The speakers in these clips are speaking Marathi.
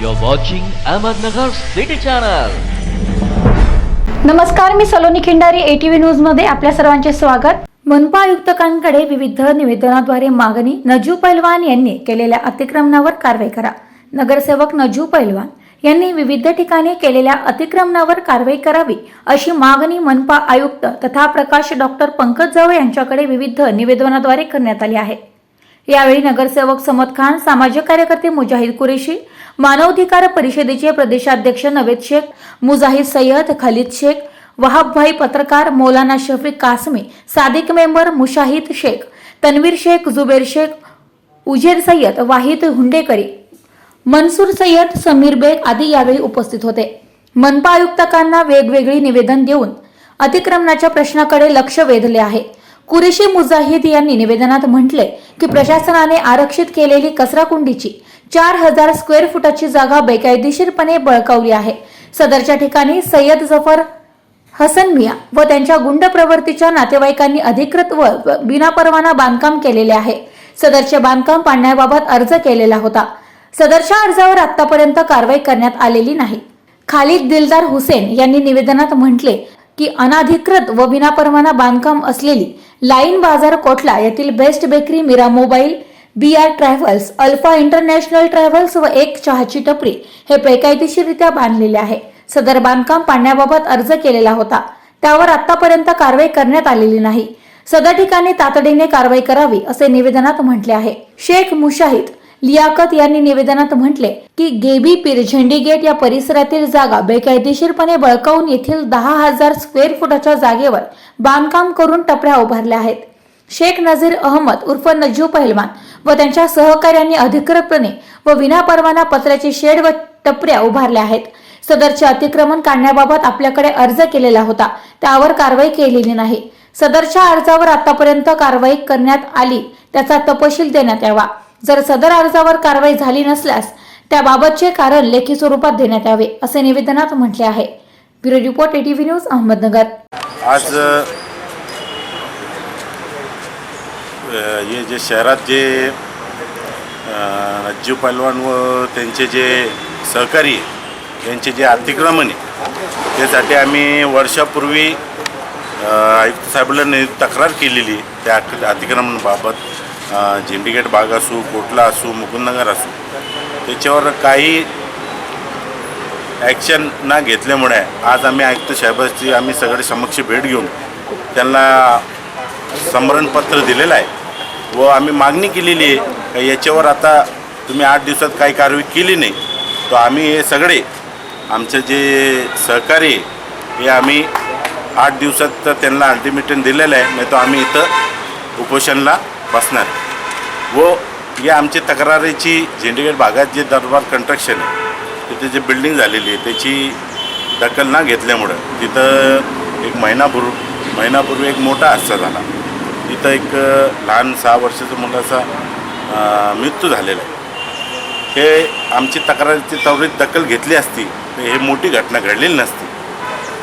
You're watching Ahmednagar City Channel. नमस्कार मी सलोनी खिंडारी एटीव्ही न्यूजमध्ये आपल्या सर्वांचे स्वागत. मनपा आयुक्तांकडे विविध निवेदनाद्वारे मागणी नजू पैलवान यांनी केलेल्या अतिक्रमणावर कारवाई करा. नगरसेवक नजू पैलवान यांनी विविध ठिकाणी केलेल्या अतिक्रमणावर कारवाई करावी अशी मागणी मनपा आयुक्त तथा प्रकाश डॉक्टर पंकज जावळे यांच्याकडे विविध निवेदनाद्वारे करण्यात आली आहे. यावेळी नगरसेवक समद खान सामाजिक कार्यकर्ते मुजाहिद कुरेशी मानवाधिकार परिषदेचे प्रदेशाध्यक्ष नवेद शेख मुजाहिद सय्यद खलीद शेख वहाबभाई पत्रकार मौलाना शफीक कासमी सादिक मेंबर मुशाहिद शेख तन्वीर शेख जुबेर शेख उजेर सय्यद वाहिद हुंडेकरी मनसूर सय्यद समीर बेग आदी यावेळी उपस्थित होते. मनपा आयुक्तांना वेगवेगळी निवेदन देऊन अतिक्रमणाच्या प्रश्नाकडे लक्ष वेधले आहे. कुरेशी मुजाहिद यांनी निवेदनात म्हटले की प्रशासनाने आरक्षित केलेली कचराकुंडीची चार हजार स्क्वेअर फुटाची जागा बेकायदेशीरपणे बळकावली आहे. सदरच्या ठिकाणी सय्यद जफर हसन मिया व त्यांच्या गुंड प्रवृत्तीच्या नातेवाईकांनी अधिकृत व बिनापरवाना बांधकाम केलेले आहे. सदरचे बांधकाम पाडण्याबाबत अर्ज केलेला होता. सदरच्या अर्जावर आतापर्यंत कारवाई करण्यात आलेली नाही. खालिद दिलदार हुसेन यांनी निवेदनात म्हटले की अनाधिकृत व विनापरवाना बांधकाम असलेली लाईन बाजार कोटला येथील best bakery Meera mobile B R travels alpha international travels व एक चहाची टपरी हे बेकायदेशीररित्या बांधलेले आहे. सदर बांधकाम पाडण्याबाबत अर्ज केलेला होता. त्यावर आतापर्यंत कारवाई करण्यात आलेली नाही. सदर ठिकाणी तातडीने कारवाई करावी असे निवेदनात म्हटले आहे. शेख मुशाहिद लियाकत यांनी निवेदनात म्हटले की गेबी पीर झेंडी गेट या परिसरातील जागा बेकायदेशीरपणे बळकावून येथील दहा हजार स्क्वेअर फुटाच्या जागेवर बांधकाम करून टपऱ्या उभारल्या आहेत. शेख नझीर अहमद उर्फ नज्जू पहलवान व त्यांच्या सहकार्यांनी अधिकृतपणे व विनापरवाना पत्र्याचे शेड व टपऱ्या उभारल्या आहेत. सदरचे अतिक्रमण काढण्याबाबत आपल्याकडे अर्ज केलेला होता. त्यावर कारवाई केलेली नाही. सदरच्या अर्जावर आतापर्यंत कारवाई करण्यात आली. त्याचा तपशील देण्यात यावा. जर सदर अर्जावर कारवाई झाली नसल्यास त्याबाबतचे कारण लेखी स्वरूपात देण्यात यावे असे निवेदनात म्हटले आहे. Bureau report ATV news Ahmednagar. आज हे जे शहरात जे अज्जू पलवान व त्यांचे जे सहकारी त्यांचे यांचे जे अतिक्रमण आहे त्यासाठी आम्ही वर्षापूर्वी आयुक्त साहेबांना तक्रार केलेली आहे त्या अतिक्रमणाबाबत झेंडीगेट बाग असू कोटला असू मुकुंदनगर असू त्याच्यावर काही ॲक्शन न घेतल्यामुळे आज आम्ही आयुक्त साहेबांची आम्ही सगळे समक्ष भेट घेऊन त्यांना समरणपत्र दिलेलं आहे व आम्ही मागणी केलेली आहे का याच्यावर आता तुम्ही आठ दिवसात काही कारवाई केली नाही तर आम्ही हे सगळे आमचे जे सहकारी हे आम्ही आठ दिवसात तर त्यांना अल्टिमेटम दिलेलं आहे नाही तर आम्ही इथं उपोषणला बसणार. व या आमची तक्रारीची झेंडीगड भागात जे दरबार कंस्ट्रक्शन आहे तिथे जे बिल्डिंग झालेली आहे त्याची दखल न घेतल्यामुळं तिथं एक महिनापूर्वी महिनापूर्वी एक मोठा हादसा झाला. तिथं एक लहान सहा वर्षाचा मुलाचा मृत्यू झालेला आहे. हे आमची तक्रारीची त्वरित दखल घेतली असती तर हे मोठी घटना घडलेली नसती.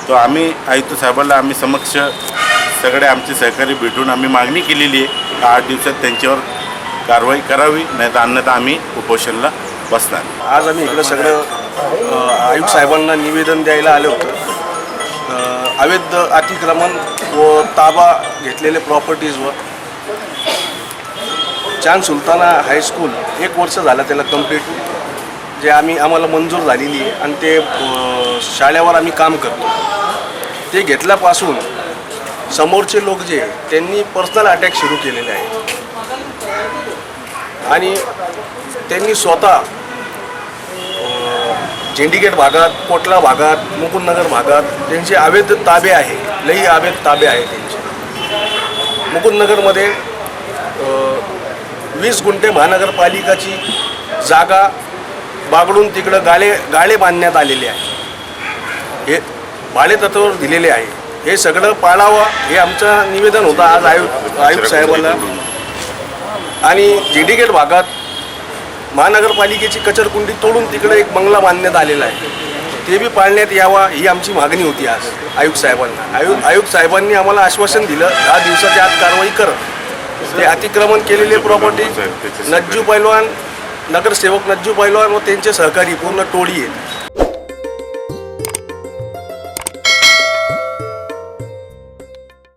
तो आम्ही आयुक्त साहेबाला आम्ही समक्ष सगळे आमचे सहकारी भेटून आम्ही मागणी केलेली आहे आठ दिवसात त्यांच्यावर कारवाई करावी नाही तर अन्यथा आम्ही उपोषणला बसणार. आज आम्ही इकडं सगळं आयुक्त साहेबांना निवेदन द्यायला आलो होतो. अवैध अतिक्रमण व ताबा घेतलेले प्रॉपर्टीजवर चांद सुलताना हायस्कूल एक वर्ष झालं त्याला कंप्लीट जे आम्ही आम्हाला मंजूर झालेली आहे आणि ते शाळेवर आम्ही काम करतो. ते घेतल्यापासून समोरचे लोक जे त्यांनी पर्सनल अटॅक सुरू केलेले आहे आणि त्यांनी स्वतः झेंडीगेट भागात कोटला भागात मुकुंदनगर भागात त्यांचे अवैध ताबे आहे लई अवैध ताबे आहे त्यांचे. मुकुंदनगरमध्ये वीस गुंठे महानगरपालिकाची जागा बागडून तिकडं गाळे गाळे बांधण्यात आलेले आहे. हे भाडेतत्वावर दिलेले आहे. हे सगळं पाळावं हे आमचं निवेदन होतं आज आयुक्त आयुक्त साहेबांना आणि जेडीगेट भागात महानगरपालिकेची कचरकुंडी तोडून तिकडे एक बंगला बांधण्यात आलेला आहे. ते बी पाळण्यात यावा ही आमची मागणी होती आज आयुक्त साहेबांना. आयुक्त आयुक्त साहेबांनी आम्हाला आश्वासन दिलं दहा दिवसाच्या आत कारवाई करत ते अतिक्रमण केलेले प्रॉपर्टी नज्जू पैलवान नगरसेवक नज्जू पैलवान व त्यांचे सहकारी पूर्ण टोळी आहे.